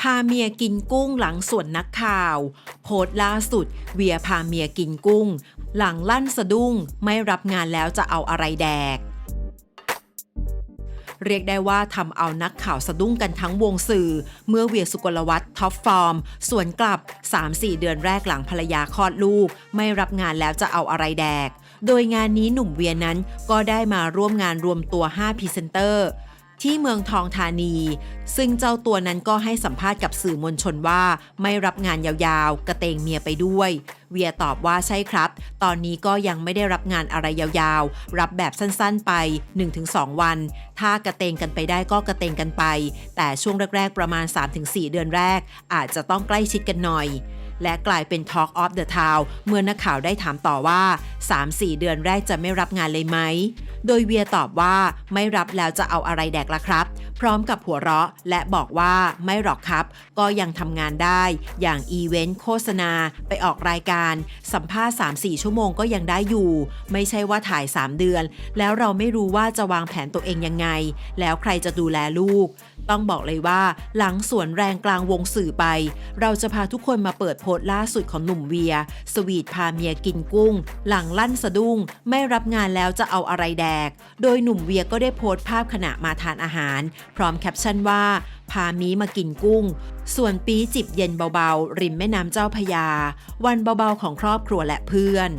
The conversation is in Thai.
พาเมียกินกุ้งหลังส่วนนักข่าว โพสต์ล่าสุด เวียพาเมียกินกุ้ง หลังลั่นสะดุ้ง ไม่รับงานแล้วจะเอาอะไรแดก เรียกได้ว่าทำเอานักข่าวสะดุ้งกันทั้งวงสื่อ เมื่อเวียสุกลวัฒน์ท็อปฟอร์ม ส่วนกลับ 3-4 เดือนแรกหลังภรรยาคลอดลูก ไม่รับงานแล้วจะเอาอะไรแดก โดยงานนี้หนุ่มเวียนั้นก็ได้มาร่วมงานรวมตัว 5พรีเซนเตอร์ ที่เมืองทองธานี ซึ่งเจ้าตัวนั้นก็ให้สัมภาษณ์กับสื่อมวลชนว่า ไม่รับงานยาวๆ กระเตงเมียไปด้วย เวียตอบว่าใช่ครับ ตอนนี้ก็ยังไม่ได้รับงานอะไรยาวๆ รับแบบสั้นๆไป 1-2 วัน ถ้ากระเตงกันไปได้ก็กระเตงกันไป แต่ช่วงแรกๆประมาณ 3-4 เดือนแรก อาจจะต้องใกล้ชิดกันหน่อย และกลายเป็น Talk of the Town เมื่อนักข่าวได้ถามต่อว่า 3-4 เดือนแรกจะไม่รับงานเลยไหม โดยเวียตอบว่าไม่รับแล้วจะเอาอะไรแดกล่ะครับ พร้อมกับหัวเราะและบอกว่าไม่หรอกครับ ก็ยังทำงานได้อย่างอีเวนต์โฆษณาไปออกรายการ สัมภาษณ์ 3-4 ชั่วโมงก็ยังได้อยู่ ไม่ใช่ว่าถ่าย 3 เดือน แล้วเราไม่รู้ว่าจะวางแผนตัวเองยังไง แล้วใครจะดูแลลูก ต้องบอกเลยว่า หลังสวนแรงกลางวงสื่อไป เราจะพาทุกคนมาเปิดโพสต์ล่าสุดของหนุ่มเวีย สวีทพาเมียกินกุ้ง หลังลั่นสะดุ้ง ไม่รับงานแล้วจะเอาอะไรแดก โดยหนุ่มเวียก็ได้โพสต์ภาพขณะมาทานอาหารพร้อมแคปชั่นว่า พามีมากินกุ้ง ส่วนปีจิบเย็นเบาๆ ริมแม่น้ำเจ้าพยา วันเบาๆของครอบครัวและเพื่อน